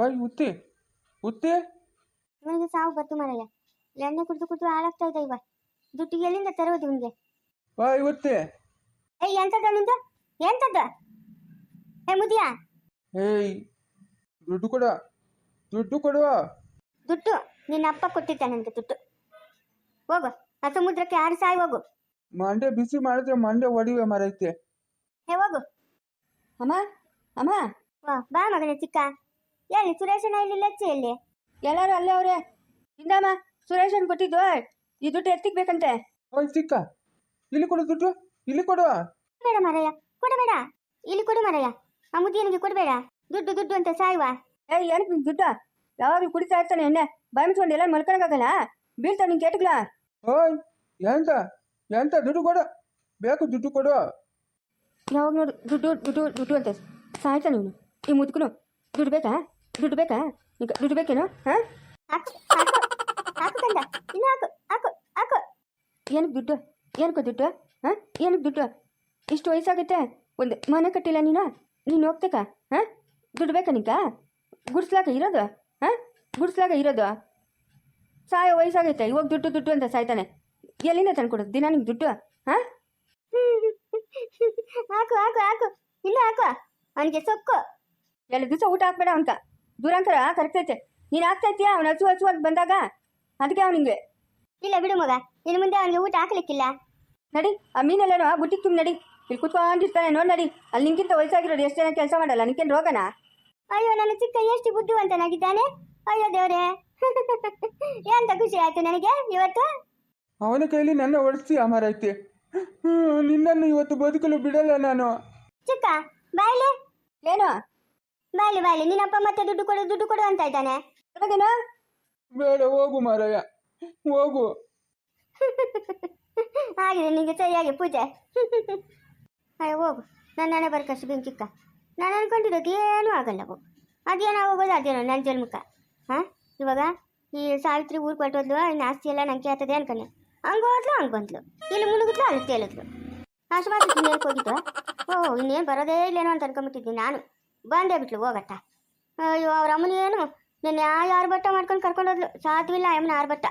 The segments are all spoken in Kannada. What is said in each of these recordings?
ಓಯ್ ಉತ್ತೆ ಉತ್ತೆ. ನನಗೆ ಸಾವು ಬತ್ತು ಮರಯ್ಯ ಎಣ್ಣೆ ಕುಡಿದು ಕುಡಿದು ಹಾಳಾಗ್ತಾ ಇದೆ ಇವ. ದುಡ್ಡು ಎಲ್ಲಿಂದ ತರೋದು ಇವನಿಗೆ? ಓಯ್ ಉತ್ತೆ. ಏಯ್ ಎಂತದ ನಿಂದು? ಎಂತದ? ಏ ಮುದಿಯ? ಏಯ್ ದುಡ್ಡು ಕೊಡ. ದುಡ್ಡು ಕೊಡುವ ದುಡ್ಡು? ನಿನ್ನ ಅಪ್ಪ ಕೊಟ್ಟಿದ್ದ ನನಗೆ ದುಡ್ಡು. ಹೋಗು ಆ ಸಮುದ್ರಕ್ಕೆ ಆರು ಸಾಯಿ ಹೋಗು. ಮಂಡೆ ಬಿಸಿ ಮಾಡಿದ್ರೆ ಮಂಡೆ ಒಡಿವೆ ಮರೈತೆ. ಹೇ ಹೋಗು. ಅಮ್ಮ ಅಮ್ಮ. ವಾ ಬಾ ಮಗನೇ ಚಿಕ್ಕ. ಎಲ್ಲಿ ಸುರೇಶನ ಇಲ್ಲಿ ಲಚ್ಚಿ ಎಲ್ಲಿ ಎಲ್ಲರೂ ಅಲ್ಲೇ ಅವ್ರೆ. ಇಂದಮ್ಮ ಸುರೇಶನ್ ಕೊಟ್ಟಿದ್ದು. ಈ ದುಡ್ಡು ಎತ್ತಿಗೆ ಬೇಕಂತೆ ಓಯ್ ಚಿಕ್ಕ ಇಲ್ಲಿ ಕೊಡು ದುಡ್ಡು. ಇಲ್ಲಿ ಕೊಡು. ಬೇಡ ಮರಯ್ಯ ಕೊಡಬೇಡ. ಇಲ್ಲಿ ಕೊಡು ಮರಯ್ಯ. ಆ ಮುದಿಯನಿಗೆ ಕೊಡಬೇಡ. ದುಡ್ಡು ದುಡ್ಡು ಅಂತ ಸಾಯುವ. ಏ ಏನಕ್ಕೆ ನಿನ್ ದುಡ್ಡು? ಯಾವಾಗಲೂ ಕುಡಿತಾ ಇರ್ತಾನೆ ಎಣ್ಣೆ. ಬಾಯಿ ಮುಚ್ಕೊಂಡು ಎಲ್ಲ ಮಲ್ಕೊಳಕ್ಕಾಗಲ್ಲ? ಬೀಳ್ತಾವ ನಿನ್ ಕೇಟ್ಗಳ? ಓಯ್ ಎಂತ? ಎಂತ? ದುಡ್ಡು ಕೊಡು. ಬೇಕು ದುಡ್ಡು ಕೊಡು. ಯಾವಾಗ ನೋಡು ದುಡ್ಡು ದುಡ್ಡು ದುಡ್ಡು ಅಂತ. ಸಾಯ್ತಾನೆ ಇವನು. ಈ ಮುದುಕನು. ದುಡ್ಡು ಬೇಕಾ? ದುಡ್ಡು ಬೇಕಾ ಈಗ ದುಡ್ಡು ಬೇಕೇನು ಹಾಂ? ಹಾಕು ಹಾಕು ಹಾಕು ಕಂದ ಇನ್ನು ಹಾಕು ಹಾಕು ಹಾಕು. ಏನಕ್ಕೆ ದುಡ್ಡು? ಏನಕ್ಕೆ ದುಡ್ಡು? ಹಾಂ? ಏನಕ್ಕೆ ದುಡ್ಡು? ಇಷ್ಟು ವಯಸ್ಸಾಗುತ್ತೆ? ಒಂದು ಮನೆ ಕಟ್ಟಿಲ್ಲ ನೀನು? ನೀನು ಹೋಗ್ತಕ್ಕ ಹಾಂ? ದುಡ್ಡು ಬೇಕಾ ನಿಂಕ ಗುಡ್ಸ್ಲಾಕ ಇರೋದು? ಹಾಂ? ಗುಡ್ಸ್ಲಾಕ ಇರೋದು? ಸಾಯೋ ವಯಸ್ಸಾಗೈತೆ ಇವಾಗ ದುಡ್ಡು ದುಡ್ಡು ಅಂತ ಸಾಯ್ತಾನೆ. ಎಲ್ಲಿಂದ ತಂದು ಕೊಡೋದು? ದಿನ ನಿಮ್ಗೆ ದುಡ್ಡು? ಹಾಂ? ಹಾಕು ಹಾಕು ಹಾಕು. ಇಲ್ಲ ಹಾಕು ಅವನಿಗೆ ಸೊಕ್ಕು. ಎರಡು ದಿವಸ ಊಟ ಹಾಕ್ಬೇಡ ಅವನ್ಕ. ದೂರಾಂತರ ಕರೆಕ್ಟೈತೆ ನೀನು ಆಗ್ತಾ ಇದ್ದೀಯಾ? ಅವ್ನು ಹಸು ಹಸು ಅಂತ ಬಂದಾಗ? ಅದಕ್ಕೆ ಅವನಿಗೆ ಇಲ್ಲ ಬಿಡು ಮಗ. ಇನ್ನು ಮುಂದೆ ಅವನಿಗೆ ಊಟ ಹಾಕ್ಲಿಕ್ಕಿಲ್ಲ. ನಡಿ ಆ ಮೀನೆಲ್ಲನೋ ಬುಟ್ಟಿಗೆ ತುಂಬ ನಡಿ. ಇಲ್ಲಿ ಕುತ್ಕೊಂಡಿರ್ತಾನೆ ನೋಡಿ ನಡಿ. ಅಲ್ಲಿ ನಿಂಗಿಂತ ವಯಸ್ಸಾಗಿರೋದು ಎಷ್ಟು ಜನ ಕೆಲಸ ಮಾಡಲ್ಲ ನಿಂಕೇನು ರೋಗನ? ಅಯ್ಯೋ ನನ್ನ ಚಿಕ್ಕ ಎಷ್ಟು ಬುದ್ಧಿವಂತನಾಗಿದ್ದಾನೆ. ಅಯ್ಯೋ ದೇವ್ರೆ. ಎಂತ ಖುಷಿ ಆಯ್ತು ನನಗೆ ಇವತ್ತು? ಅವನ ಕೈಲಿ ನನ್ನ ಒಡಿಸ್ತೀಯ ಮರೈತೆ ನಿನ್ನನ್ನು ಇವತ್ತು ಬದುಕಲು ಬಿಡಲ್ಲ ನಾನು. ಚಿಕ್ಕ ಬಾಯ್ಲೆ ಏನು ಬಾಯ್ಲಿ ಬಾಳೆ ನಿನ್ನಪ್ಪ ಮತ್ತೆ ದುಡ್ಡು ಕೊಡು ದುಡ್ಡು ಕೊಡು ಅಂತ ಇದ್ದಾನೆ. ಬೇಡ ಹೋಗು ಮಾರಾಯ ಹೋಗು. ಆಗಿದೆ ನಿಂಗೆ ಸರಿಯಾಗಿ ಪೂಜೆ. ಅಯ್ಯೋ ಹೋಗು. ನನ್ನ ನಾನೇ ಬರ್ಕಷ್ಟು ಬೆಂಕಿಕ್ಕ ನಾನು ಅನ್ಕೊಂಡಿರೋದು ಏನೂ ಆಗಲ್ಲ ಹೋಗು. ಅದೇನೋ ಹೋಗೋದು ಅದೇನೋ ನನ್ನ ಜನ್ಮಕ್ಕ ಹಾಂ? ಇವಾಗ ಈ ಸಾವಿತ್ರಿ ಊರು ಕೊಟ್ಟೋದ್ಲು ಇನ್ನು ಆಸ್ತಿ ಎಲ್ಲ ನಂಗೆ ಕೇಳ್ತದೆ ಅನ್ಕೊಂಡೆ. ಹಂಗೋದ್ಲು ಹಂಗೆ ಬಂದ್ಲು. ಇಲ್ಲಿ ಮುಳುಗಿದ್ಲು ಅಲ್ಲಿ ತೇಲಿದ್ಲು. ಆಶೀರ್ವಾದ ಇನ್ನೇನು ಹೋಗಿದ್ದು ಓ ಇನ್ನೇನು ಬರೋದೇ ಇಲ್ಲೇನೋ ಅಂತ ಅನ್ಕೊಂಬಿಟ್ಟಿದ್ದೀನಿ ನಾನು. ಬಂದೇ ಬಿಟ್ಲು, ಹೋಗತ್ತಾ? ಅಯ್ಯೋ, ಅವ್ರ ಅಮ್ಮನೇನು ನಾನು ಯಾರು ಬಟ್ಟ ಮಾಡ್ಕೊಂಡು ಕರ್ಕೊಂಡೋದ್ಲು ಸಾಧ್ಯವಿಲ್ಲ ಅಮ್ಮನ ಆರು ಬಟ್ಟ?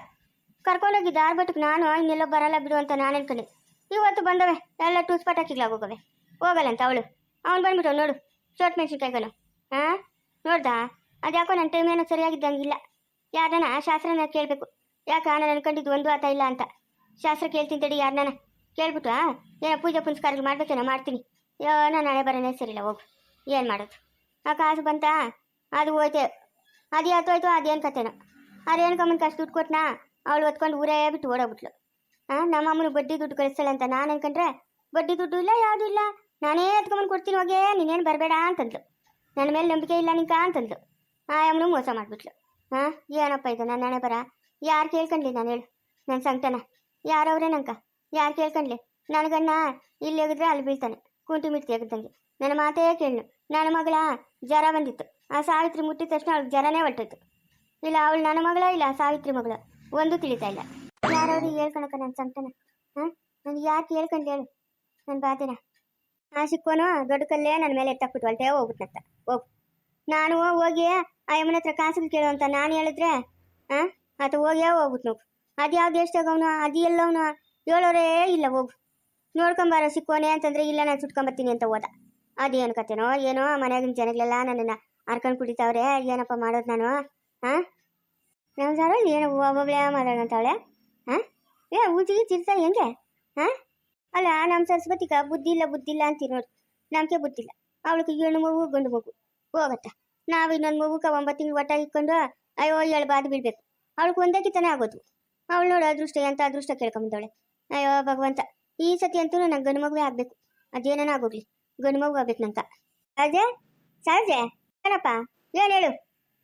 ಕರ್ಕೊಂಡೋಗಿದ್ದೆ ಆರು ಬಟ್ಟಕ್ಕೆ ನಾನು ಇನ್ನೆಲ್ಲೋ ಬರಲ್ಲ ಬಿಡು ಅಂತ ನಾನು ಅನ್ಕೊಂಡೆ. ಇವತ್ತು ಬಂದವೆ. ಎಲ್ಲ ಟೂಸ್ ಪಟಾಕಿಗ್ಲಾಗ ಹೋಗವೆ ಹೋಗಲ್ಲ ಅಂತ ಅವಳು. ಅವ್ನು ಬಂದ್ಬಿಟ್ಟು ನೋಡು. ಶೋಟ್ ಮೆಣಸಿನ್ಕಾಯಿಗಳು ಹಾಂ ನೋಡ್ದಾ? ಅದ್ಯಾಕೋ ನನ್ನ ಟೈಮ್ ಏನೋ ಸರಿಯಾಗಿದ್ದಂಗಿಲ್ಲ ಯಾರನ ಶಾಸ್ತ್ರನ ಕೇಳಬೇಕು. ಯಾಕೆ ನಾನು ಅನ್ಕೊಂಡಿದ್ದು ಒಂದು ಆತ ಇಲ್ಲ ಅಂತ? ಶಾಸ್ತ್ರ ಕೇಳ್ತೀನಿ ತಡಿ, ಯಾರನ್ನ? ಕೇಳ್ಬಿಟ್ಟು ಏನೋ ಪೂಜೆ ಪುನಸ್ಕಾರಗಳು ಮಾಡ್ಬೇಕೇನೋ, ಮಾಡ್ತೀನಿ. ನಾನು ನಾಳೆ ಬರೋನೇ ಸರಿಲ್ಲ ಹೋಗು. ಏನು ಮಾಡೋದು? ಆ ಕಾಸು ಬಂತಾ? ಅದು ಹೋಯ್ತೆ. ಅದು ಯಾತೋಯ್ತು ಅದೇನು ಕತೆನೋ. ಅದೇನು ಕಮ್ಮನ್ ಕಷ್ಟ ದುಡ್ಡು ಕೊಟ್ಟನಾ ಅವಳು ಹೊತ್ಕೊಂಡು ಊರೇ ಬಿಟ್ಟು ಓಡೋಗ್ಬಿಟ್ಲು. ಹಾಂ ನಮ್ಮ ಅಮ್ಮನ ಬಡ್ಡಿ ದುಡ್ಡು ಕಳಿಸ್ತಾಳೆ ಅಂತ ನಾನು ಅನ್ಕೊಂಡ್ರೆ, ಬಡ್ಡಿ ದುಡ್ಡು ಇಲ್ಲ, ಯಾವುದೂ ಇಲ್ಲ. ನಾನೇ ಎತ್ಕೊಂಬಂದು ಕೊಡ್ತೀನಿ ಹೋಗೇ, ನೀನೇನು ಬರಬೇಡ ಅಂತಂದ್ಲು. ನನ್ನ ಮೇಲೆ ನಂಬಿಕೆ ಇಲ್ಲ ನಿಂಕ ಅಂತಂದ್ಲು. ಆ ಅಮ್ಮನು ಮೋಸ ಮಾಡಿಬಿಟ್ಲು. ಹಾಂ ಏನಪ್ಪ ಇದು ನನ್ನ ಹಣೆ ಬರ? ಯಾರು ಕೇಳ್ಕೊಂಡ್ಲಿ ನಾನು ಹೇಳು. ನನ್ನ ಸಂಕಟನ ಯಾರವ್ರೆ ನಂಕ? ಯಾರು ಕೇಳ್ಕೊಂಡ್ಲಿ ನನಗಣ್ಣ ಇಲ್ಲಿ ಎಗಿದ್ರೆ ಅಲ್ಲಿ ಬೀಳ್ತಾನೆ. ಕುಂಟು ಮಿಟ್ಟಿ ಎಗ್ದಂಗೆ ನನ್ನ ಮಾತೇ ಕೇಳು ನನ್ನ ಮಗಳ ಜ್ವರ ಬಂದಿತ್ತು. ಆ ಸಾವಿತ್ರಿ ಮುಟ್ಟಿದ ತಕ್ಷಣ ಅವಳಿಗೆ ಜ್ವರನೇ ಹೊಟ್ಟಿತ್ತು ಇಲ್ಲ, ಅವಳು ನನ್ನ ಮಗಳ, ಇಲ್ಲ, ಸಾವಿತ್ರಿ ಮಗಳ. ಒಂದು ತಿಳಿತಾ ಇಲ್ಲ. ಯಾರಾದ್ರು ಹೇಳ್ಕೊಳಕ ನನ್ನ ಸಂತನ ಹಾಂ? ನನಗೆ ಯಾಕೆ ಹೇಳ್ಕೊಂಡು ಹೇಳು? ನನ್ನ ಬಾತಿನ? ಆ ಸಿಕ್ಕೋನು ದೊಡ್ಡ ಕಲ್ಲೇ ನನ್ನ ಮೇಲೆ ಎತ್ತಾಕ್ಬಿಟ್ಟು ಹೊಲ್ಟೇ ಹೋಗ್ಬಿಟ್ನಂತ. ಹೋಗು. ನಾನು ಹೋಗಿ ಆ ಯಮ್ಮನ ಹತ್ರ ಕಾಸುಗಳು ಕೇಳು ಅಂತ ನಾನು ಹೇಳಿದ್ರೆ ಹಾಂ ಆತ ಹೋಗ್ಯಾ ಹೋಗ್ಬಿಟ್ಟು ನೋವು ಅದು ಯಾವ ದೇಶದಾಗವನು ಅದು ಎಲ್ಲವನು? ಹೇಳೋರೇ ಇಲ್ಲ, ಹೋಗು. ನೋಡ್ಕೊಂಬಾರೋ ಸಿಕ್ಕೋನೆ ಅಂತಂದ್ರೆ ಇಲ್ಲ, ನಾನು ಸುಟ್ಕೊಂಬರ್ತೀನಿ ಅಂತ ಹೋದ. ಅದೇನು ಕತೆನೋ, ಏನೋ ಮನೆಯಾಗಿನ ಜನಗಳೆಲ್ಲ ನನ್ನನ್ನು ಹರ್ಕೊಂಡು ಕುಡಿತಾವ್ರೆ ಏನಪ್ಪ ಮಾಡೋದು ನಾನು, ಹಾಂ? ನಮ್ಮ ಸಾರು ಏನು ಒಬ್ಬೊಬ್ಳೆ ಮಾತಾಡಂತಾವಳೆ ಹಾಂ? ಏ, ಊಜಿಗೆ ಚಿರ್ತಾರೆ ಹೆಂಗೆ, ಹಾಂ? ಅಲ್ಲ ನಮ್ಮ ಸರಸ್ವತಿಗ ಬುದ್ಧಿ ಇಲ್ಲ ಬುದ್ಧಿ ಇಲ್ಲ ಅಂತೀರಿ ನೋಡಿ, ನಮಗೆ ಬುದ್ಧಿ ಇಲ್ಲ. ಅವಳಿಗೆ ಹೆಣ್ಣು ಮಗು ಗಂಡು ಮಗು, ಹೋಗತ್ತ. ನಾವು ಇನ್ನೊಂದು ಮಗುಕ ಒಂಬತ್ತು ತಿಂಗಳು ಒಟ್ಟ ಇಟ್ಕೊಂಡು, ಅಯ್ಯೋ, ಏಳು ಬಾದು ಬಿಡ್ಬೇಕು. ಅವಳಿಗೆ ಒಂದಕ್ಕೆ ಕಿತನೇ ಆಗೋದು. ಅವಳು ನೋಡು ಅದೃಷ್ಟ, ಎಂತ ಅದೃಷ್ಟ ಕೇಳ್ಕೊಂಬಂದವಳೆ ಅಯ್ಯೋ, ಭಗವಂತ, ಈ ಸತಿ ಅಂತೂ ನಂಗೆ ಗಂಡು ಮಗುವೇ ಆಗಬೇಕು. ಅದೇನೇನ ಆಗೋಗ್ಲಿ. ಗಂಡು ಮಗು ಆಗ್ಬೇಕು ನಂಕ ಅದೇ ಏನಪ್ಪ ಏನು ಹೇಳು?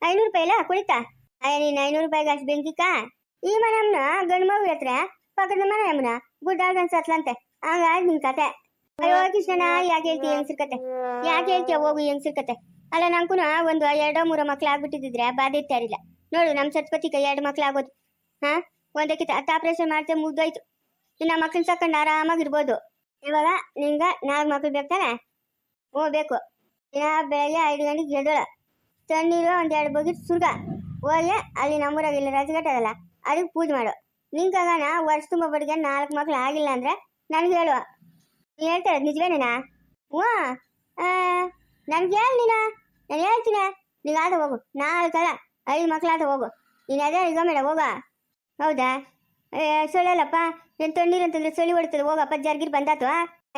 ಐನೂರು ರೂಪಾಯಿ ಇಲ್ಲ ಕುಳಿತಾ ಅಯ್ಯ, ನೀನ್ ಐನೂರು ರೂಪಾಯಿಗೆ ಅಷ್ಟು ಬೆಂಕಿಕ ಈ ಮನೆ ಅಮ್ಮನ ಗಂಡು ಮಗು ಹತ್ರ, ಪಕ್ಕದ ಮನೆ ಅಮ್ಮನ ಗುಡ್ಡಾಡ್ಕೊಂಡು ಸತ್ಲಂತೆ ಹಂಗಾಗಿ ನಿನ್ ಕತೆ. ಅಯ್ಯೋ, ಕೃಷ್ಣನ, ಯಾಕೆ ಹೇಳ್ತೀಯ ಹೆಂಗ್ ಕತೆ ಯಾಕೆ ಹೇಳ್ತೀಯ ಹೋಗು ಹೆಂಗ್ ಕತೆ ಅಲ್ಲ ನಂಗೂ ಒಂದು ಎರಡೋ ಮೂರೋ ಮಕ್ಳು ಆಗ್ಬಿಟ್ಟಿದ್ರೆ ಬಾಧೆ ಇರ್ತಾರಿಲ್ಲ ನೋಡು ನಮ್ಮ ಕೈ ಎರಡು ಮಕ್ಳು ಆಗೋದು ಹಾ? ಒಂದಕ್ಕಿಂತ ಹತ್ತು ಆಪರೇಷನ್ ಮಾಡ್ತೇವೆ ಮುಗ್ದೋಯ್ತು. ಇನ್ನು ಮಕ್ಳನ್ನ ಸಾಕೊಂಡು ಆರಾಮಾಗಿರ್ಬೋದು. ಇವಾಗ ನಿಂಗೆ ನಾಲ್ಕು ಮಕ್ಳು ಬೇಕಾನೆ ಹ್ಞೂ ಬೇಕು. ದಿನ ಬೆಳಗ್ಗೆ ಐದು ಗಂಟೆಗೆ ಎದ್ದೋಳ. ತಣ್ಣೀರು ಒಂದೆರಡು ಬಗ್ಗೆ ಸುರ್ಗ. ಹೋಗಿ ಅಲ್ಲಿ ನಮ್ಮೂರಾಗ ಇಲ್ಲ ಅದಲ್ಲ. ಅದಕ್ಕೆ ಪೂಜೆ ಮಾಡು. ನಿಂಗಾಗಣ ವರ್ಷ ತುಂಬ ಬಡ್ಗೆ ನಾಲ್ಕು ಮಕ್ಳು ಆಗಿಲ್ಲ ಅಂದರೆ ನನಗೆ ಹೇಳು. ನೀನು ಹೇಳ್ತಾರೆ ನಿಜವೇನೇನಾ? ಹ್ಞೂ. ನನಗೆ ಹೇಳಿ ನೀನು. ನಾನು ಹೇಳ್ತೀನಿ. ನೀನು ಆದ ಹೋಗು. ನಾಲ್ಕಲ್ಲ ಐದು ಮಕ್ಳಾದ ಹೋಗು. ನೀನು ಅದೇ ಈಗ ಮೇಡ ಹೋಗ. ಹೌದಾ? ಸೊಳ್ಳಲ್ಲಪ್ಪ. ನನ್ನ ತಣ್ಣೀರು ಅಂತಂದ್ರೆ ಚಳಿ ಹೊಡ್ತದೆ. ಹೋಗಪ್ಪ ಜರ್ಗಿರ್ ಬಂದಾತು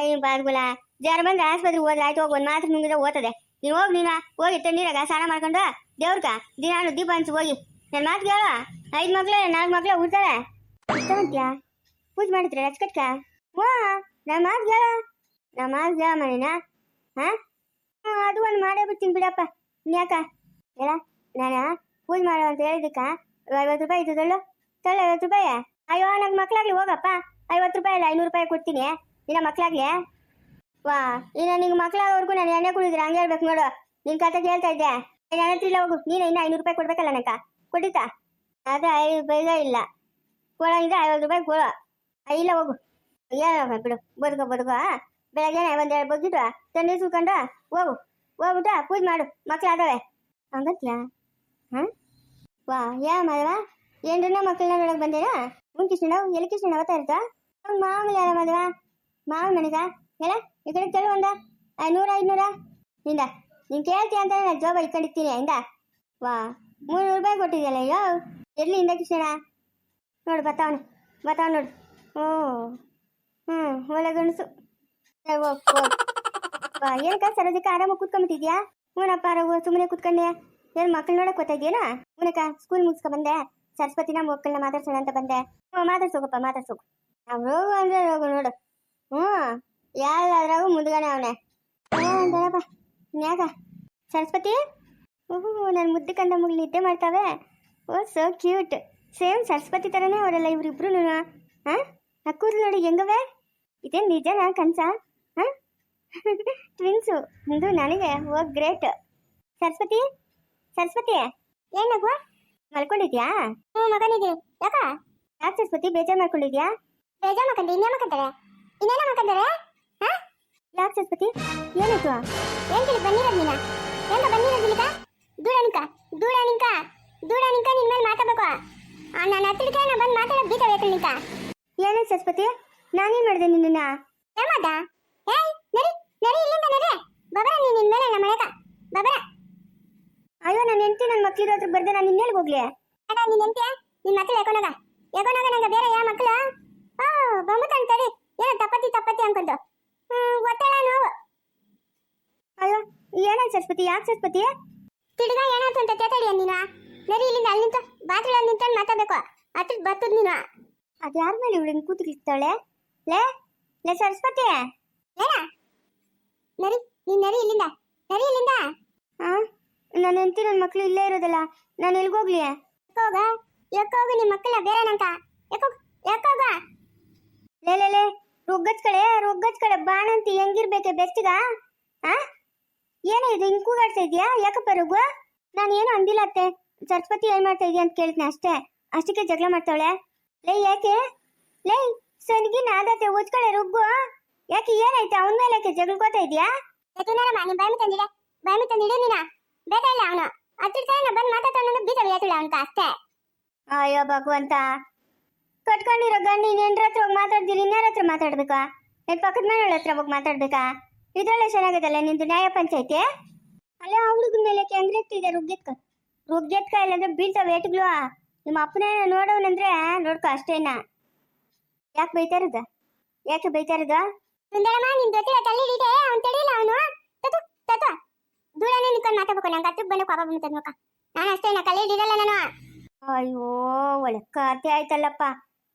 ಐದು ಬಾದ್ಗುಲ. ಜರ ಬಂದ್ರೆ ಆಸ್ಪತ್ರೆ ಹೋದ್ರೆ ಆಯ್ತು, ಹೋಗಿ, ಒಂದು ಮಾತ್ರ ನುಂಗಿದ್ರೆ ಓದ್ತದೆ. ನೀನು ಹೋಗಿ ನೀನು ಹೋಗಿ ತಣ್ಣೀರಾಗ ಸ್ನಾನ ಮಾಡ್ಕೊಂಡು ದೇವ್ರಕ ದಿನಾನು ದೀಪ ಅನ್ಸಿ ಹೋಗಿ. ನನ್ನ ಮಾತು ಕೇಳು. ಐದು ಮಕ್ಳು, ನಾಲ್ಕು ಮಕ್ಳು ಉಡ್ತಾಳೆ ಉಡ್ತಾವಂತ್ಯಾ ಪೂಜೆ ಮಾಡಿದ್ರೆ ರಚ್ಕಟ್ಕ ಹ್ಞೂ ನನ್ನ ಮಾತು ಕೇಳ. ನಮ್ಮ ಮಾತು ಕೇಳ ಮನೇನ ಹಾಂ? ಅದು ಒಂದು ಮಾಡೇ ಬಿಡ್ತೀನಿ ಬಿಡಪ್ಪ. ಇನ್ಯಾಕ ಹೇಳ. ನಾನು ಪೂಜೆ ಮಾಡು ಅಂತ ಹೇಳಿದ್ದಕ್ಕ. ಐವತ್ತು ರೂಪಾಯಿ ಇದ್ದು ತಳ್ಳು. ತಳ್ಳು ಐವತ್ತು ರೂಪಾಯಿ. ಅಯ್ಯೋ, ನಂಗೆ ಮಕ್ಳಾಗ್ಲಿ ಹೋಗಪ್ಪ. ಐವತ್ತು ರೂಪಾಯಿ ಇಲ್ಲ, ಐನೂರು ರೂಪಾಯಿ ಕೊಡ್ತೀನಿ. ನಿನ್ನ ಮಕ್ಳಾಗ್ಲಿ? ವಾ, ಇನ್ನು ನಿಂಗೆ ಮಕ್ಳಾಗೋರ್ಗು ನಾನು ಎಣ್ಣೆ ಕುಡಿದ್ರೆ ಹಂಗೆ ಹೇಳ್ಬೇಕು ನೋಡು. ನಿನ್ ಕತೆ ಕೇಳ್ತಾ ಇದ್ದೆ. ನನ್ನ ಇಲ್ಲ ಹೋಗು. ನೀನು ಇನ್ನು ಐನೂರು ರೂಪಾಯಿ ಕೊಡ್ಬೇಕಲ್ಲ ನನಕ ಕೊಟ್ಟಿತಾ ಅದೇ ಐದು ರೂಪಾಯಿಗ ಇಲ್ಲ. ಕೊಡಂಗಿದ್ರೆ ಐವತ್ತು ರೂಪಾಯಿ ಕೊಡು. ಇಲ್ಲ ಹೋಗು. ಏನೋ ಬಿಡು. ಬದುಕೋ ಬದುಕೋ? ಬೆಳಗ್ಗೆ ಒಂದೆರಡು ಬಗ್ಗಿಟ್ಟು ತಣ್ಣೀರು ಸುಕೊಂಡು ಹೋಗು. ಹೋಗ್ಬಿಟ್ಟು, ಪೂಜೆ ಮಾಡು. ಮಕ್ಳು ಆದವೆ ಹಂಗತ್ಯಾ? ಹಾಂ? ವಾ, ಯಾ ಮದವ ಎಂಟ್ರನ್ನ ಮಕ್ಕಳನ್ನ ನೋಡಕ್ ಬಂದೇನಾ ಹ್ಞೂ ಕೃಷ್ಣ ಎಲ್ಲಿ ಕೃಷ್ಣ ಅವತ್ತ ಇರ್ತಾ? ಅವ್ನು ಮಾಮೂಲಿ ಅಲ್ಲ ಮದವ ಮಾವು ನನಗ ಹೇಳ ಈ ಕಡೆ ಕೇಳು ಒಂದ ನೂರ, ಐದುನೂರ? ನಿಂದ. ನೀನು ಕೇಳ್ತೀಯ ಅಂತ ನಾನು ಜೋಬ ಇಟ್ಕೊಂಡಿರ್ತೀನಿ ಇಂದ ವಾ ಮೂನ್ನೂರು ರೂಪಾಯಿ ಕೊಟ್ಟಿದ್ಯಲ್ಲ ಅಯ್ಯೋ? ಎಲ್ಲಿ ಇಂದ ಕೃಷ್ಣ ನೋಡು, ಬತ್ತಾವನು. ಬತ್ತಾವ ನೋಡು. ಓ ಹ್ಞೂ ಒಳ್ಳೆ ಗಣಸು ಏನಕ್ಕ ಸರೋಜಕ್ಕ ಆರಾಮಾಗಿ ಕೂತ್ಕೊಂಬಿಟ್ಟಿದ್ಯಾ ಹ್ಞೂನಪ್ಪ ರಘು ಸುಮ್ಮನೆ ಕೂತ್ಕೊಂಡೆ. ಏನು ಮಕ್ಳು ನೋಡಕ್ಕೆ ಗೊತ್ತಾ ಇದೆಯೇನಾ ಹ್ಞೂನಕ್ಕ ಸ್ಕೂಲ್ ಮುಗಿಸ್ಕೊ ಬಂದೆ. ಸರಸ್ವತಿನ ಮಕ್ಕಳನ್ನ ಮಾತಾಡ್ಸೋಣ ಅಂತ ಬಂದೆ. ಹ್ಞೂ ಮಾತಾಡ್ಸೋಗಪ್ಪ ಮಾತಾಡ್ಸೋಗು. ನಾವು ಅಂದ್ರೆ ರೋಗು ನೋಡು. ಹ್ಞೂ ಎಲ್ಲದ್ರಾಗೂ ಮುಂದ್ಗಾನೆ ಅವನೇ. ಅಂತಾರಪ್ಪ ನ್ಯಾಗ ಸರಸ್ವತಿ? ಓಹೋ ನನ್ನ ಮುದ್ದು ಕಂದ ಮುಗ್ಳು ನಿದ್ದೆ ಮಾಡ್ತಾವೆ. Oh so cute same Saraswati ಥರನೇ ಅವರೆಲ್ಲ ಇವ್ರಿಬ್ರು ಹಾಂ ಅಕ್ಕೂರು ನೋಡಿ ಹೆಂಗವೆ? ಇದೇನು ನಿಜನಾ ಕನ್ಸ? ಹಾಂ ಟ್ವಿನ್ಸು ಇದು ನನಗೆ, ಓ ಗ್ರೇಟ್ ಸರಸ್ವತಿ? ಸರಸ್ವತಿ? ಏನಕ್ಕ ಮಲ್ಕೊಂಡಿದ್ಯಾ? ಹ್ಞೂ ಮಗನಿದ್ದೀನಿ ಯಾಕ? ಯಾಕೆ ಸರಸ್ವತಿ ಬೇಜಾರು ಮಾಡ್ಕೊಂಡಿದ್ಯಾ? ಬೇಜಾರು ಮಾಡ್ಕೊಂಡೆ ಇನ್ನೇ ಮಾಡ್ಕೊಂತಾರೆ? ಇನ್ನೇನ ಮಾಡ್ಕೊಂತಾರೆ? ಹಾಂ? ಯಾಕೆ ಸರಸ್ವತಿ ಏನಾಯ್ತು? ಏನ್ ಕೇಳಿ ಬಂದಿರೋದು ನೀನ? ಏನು ಬಂದಿರೋದು ನಿನಕ ದೂರ ನಿಂಕ ದೂರ ನಿಂಕ ದೂರ ನಿಂಕ ನಿನ್ ಮೇಲೆ ಮಾತಾಡ್ಬೇಕು. ನಾನು ಹತ್ತಿರಕ್ಕೆ ನಾ ಬಂದು ಮಾತಾಡೋ ಬೀತ ಬೇಕು ನಿಂಕ ಏನಾಯ್ತು ಸರಸ್ವತಿ ನಾನೇನ್ ಮಾಡಿದೆ ನಿನ್ನ ಏಮಾದ ಏಯ್ ನರಿ ನರಿ ಇಲ್ಲಿಂದ ನರಿ ಬಬರ ನೀನ್ ನಿನ್ ಮೇಲೆ ನಮ್ಮ ಮನೆಗ ಬಬರ. ಅಯ್ಯೋ ನನ್ನ ಹೆಂಡತಿ ನನ್ನ ಮಕ್ಕಳಿಗೆ ಹತ್ರ ಬರ್ದೆ ನಾನು ಇನ್ನೆಲ್ಲಿ ಹೋಗ್ಲಿ? ಅಣ್ಣ ನಿನ್ನ ಹೆಂಡತಿಯ? ನಿನ್ನ ಮಕ್ಕಳು ಯಾಕೋನಾಗ? ಯಾಕೋನಾಗ ನಂಗೆ ಬೇರೆ ಯಾವ ಮಕ್ಕಳು ಓ ಅಂತ ಹೇಳಿ ಏನೋ ತಪ್ಪತಿ ತಪ್ಪತಿ ಅನ್ಕೊಂತು ಒತ್ತಡ ನೋವು. ಅಯ್ಯೋ ಏನೇ ಸರಸ್ವತಿ ಯಾಕೆ ಸರಸ್ವತಿ? ತಿಡ್ಗ ಏನಾಯ್ತು ಅಂತ ತೇತಾಡಿ ನೀನು? ನರಿ ಇಲ್ಲಿಂದ ಅಲ್ಲಿ ನಿಂತ ಬಾತ್ರೂಮ್ ಅಲ್ಲಿ ನಿಂತ ಮಾತಾಡ್ಬೇಕು. ಹತ್ರ ಬರ್ತದ ನೀನು. ಅದು ಯಾರ ಮೇಲೆ ಇವಳು ಕೂತ್ಕಿರ್ತಾಳೆ? ಲೇ ಲೇ ಸರಸ್ವತಿ. ಏನ? ನರಿ ನೀನ್ ನರಿ ಇಲ್ಲಿಂದ. ನರಿ ಇಲ್ಲಿಂದ. ಆ? ನನ್ನ ಹೆಂಡತಿ ನನ್ನ ಮಕ್ಕಳು ಇಲ್ಲೇ ಇರೋದಲ್ಲ ನಾನು ಎಲ್ಗೋಗ್ಲಿ ಯಾಕೋಗ? ಯಾಕೋಗ ನಿಮ್ಮ ಮಕ್ಕಳ ಬೇರೆ ನಂಕ ಯಾಕೋಗ? ಲೇ ಲೇ ಲೇ ರುಗ್ಗಚ್ ಕಡೆ ರುಗ್ಗಚ್ ಕಡೆ ಬಾಣಂತಿ ಹೆಂಗಿರ್ಬೇಕೆ ಬೆಸ್ಟಿಗ? ಆ? ಏನೇ ಇದು ಹಿಂಗ್ ಕೂಗಾಡ್ತಾ ಇದೀಯಾ? ಯಾಕಪ್ಪ ರುಗು ನಾನು ಏನು ಅಂದಿಲ್ಲ ಅತ್ತೆ. ಸರಸ್ವತಿ ಏನ್ ಮಾಡ್ತಾ ಇದೀಯ ಅಂತ ಕೇಳ್ತೀನಿ ಅಷ್ಟೇ. ಅಷ್ಟಕ್ಕೆ ಜಗಳ ಮಾಡ್ತಾವಳೆ. ಲೇ ಯಾಕೆ? ಲೇ ಸನ್ಗಿ ನಾದತ್ತೆ ಉಚ್ಕಡೆ ರುಗ್ಗು ಯಾಕೆ ಏನಾಯ್ತು? ಅವನ ಮೇಲೆ ಯಾಕೆ ಜಗಳಕೋತಾ ಇದೀಯಾ? ಯಾಕೆ ನಾನು ಬಾಯಿ ತಂದಿಡೆ ಬಾಯಿ ತಂದಿಡೆ ನೀನ. ಬೇಡ ಇಲ್ಲ ಅವನು. ಹತ್ತಿರ ನಾ ಬಂದು ಮಾತಾಡ್ತಾನೆ ಬೀಜ ಬೇಕಿಲ್ಲ ಅಂತ ಅಷ್ಟೇ. ಅಯ್ಯೋ ಭಗವಂತ. ಕಟ್ಕೊಂಡಿರೋ ಗಂಡು ಇನ್ನೇನ್ರ ಹತ್ರ ಹೋಗಿ ಮಾತಾಡ್ದಿರಿ ಇನ್ಯಾರ ಹತ್ರ ಮಾತಾಡ್ಬೇಕಾ? ನಿನ್ ಪಕ್ಕದ ಮನೆಯವಳ ಹತ್ರ ಹೋಗಿ ಮಾತಾಡ್ಬೇಕಾ? ಇದ್ರಲ್ಲೇ ಚೆನ್ನಾಗದಲ್ಲ ನಿಂದು ನ್ಯಾಯ ಪಂಚಾಯ್ತಿ? ಅಲ್ಲ ಆ ಹುಡುಗನ ಮೇಲೆ ಹೆಂಗ್ರೆತ್ತಿದೆ ರುಗ್ಗೆತ್ಕ? ರುಗ್ಗೆತ್ಕ ಇಲ್ಲಂದ್ರೆ ಬೀಳ್ತಾವ ಏಟ್ಗಳು. ನಿಮ್ಮ ಅಪ್ಪನೇ ನೋಡೋನಂದ್ರೆ ನೋಡ್ಕೊ ಅಷ್ಟೇನ ಯಾಕೆ ಬೈತಾ ಇರೋದ? ಯಾಕೆ ಬೈತಾ ಇರೋದ? ನಿನ್ ಜೊತೆ ತಳ್ಳಿ ಅವ್ನು ಅವನು ತತು ತತು ದೂರನೇ ನಿಂತ್ಕೊಂಡು ಮಾತಾಡ್ಬೇಕು, ನಂಗೆ ಹತ್ತಕ್ಕೆ ಬಂದು ಪಾಪ ಬಂದು ತಂದ್ಬೇಕ ನಾನು ಅಷ್ಟೇ, ನಾ ಕಲಿಯಲಿರಲ್ಲ ನಾನು. ಅಯ್ಯೋ ಒಳ್ಳೆ ಕಾತೆ ಆಯ್ತಲ್ಲಪ್ಪ.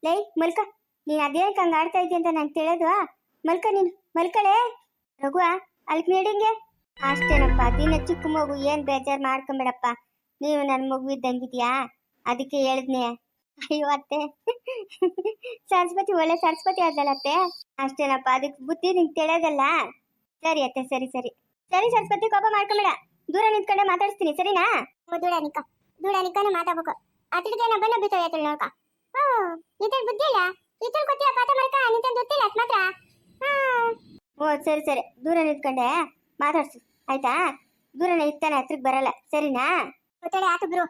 ಲೈ, ಮಲ್ಕ. ನೀನು ಅದೇನಕ್ಕೆ ಹಂಗೆ ಆಡ್ತಾ ಇದ್ದೀಯ ಅಂತ ನಂಗೆ ತಿಳಿದು ಮಲ್ಕ ನೀನು. ಮಲ್ಕಳೆ. ರಘುವ ಅಲ್ಕ್ ನೀಡಿಂಗೆ. ಅಷ್ಟೇನಪ್ಪ ದಿನ ಚಿಕ್ಕ ಮಗು ಏನ್ ಬೇಜಾರ್ ಮಾಡ್ಕೊಂಬೇಡಪ್ಪ. ನೀವು ನನ್ನ ಮಗು ಇದ್ದಂಗಿದ್ಯಾ? ಅದಕ್ಕೆ ಹೇಳಿದ್ನೆ. ಅಯ್ಯೋ, ಅತ್ತೆ. ಸರಸ್ವತಿ, ಒಳ್ಳೆ ಸರಸ್ವತಿ ಆದಲ್ಲ ಅತ್ತೆ. ಅಷ್ಟೇನಪ್ಪ ಅದಕ್ಕೆ ಬುದ್ಧಿ ನಿಂಗೆ ತಿಳಿಯೋದಲ್ಲ ಸರಿ ಅತ್ತೆ, ಸರಿ ಸರಿ. ಸರಿ ಸರಸ್ವತಿ, ಕೋಪ ಮಾಡ್ಕೊಂಬೇಡ. ದೂರ ನಿಂತ್ಕೊಂಡೆ ಮಾತಾಡಿಸ್ತೀನಿ, ಸರಿನಾ? ದೂರ ನಿಕ್ಕ ದೂರ ನಿಕ್ಕನೆ ಮಾತಾಡ್ಬೇಕು. ಅತಿಗೆ ನಾ ಬಂದ ಬಿತ್ತೋ ಯಾತಲ್ ನೋಡ್ಕ. ಓ ನಿಂತಲ್ ಬುದ್ಧಿ ಇಲ್ಲ? ಇತ್ತಲ್ ಕೊಟ್ಟಿಯ ಪಾಠ ಮಾಡ್ಕ ನಿಂತಲ್ ಗೊತ್ತಿಲ್ಲ ಅಷ್ಟ್ ಮಾತ್ರ. ಓ, ಸರಿ ಸರಿ. ದೂರ ನಿಂತ್ಕೊಂಡೆ. ಮಾತಾಡ್ಸು. ಆಯ್ತಾ? ದೂರನೇ ಇರ್ತಾನೆ ಹತ್ರಕ್ಕೆ ಬರಲ್ಲ. ಸರಿನಾ? ಗೊತ್ತಾಳೆ ಆತು ಬ್ರೋ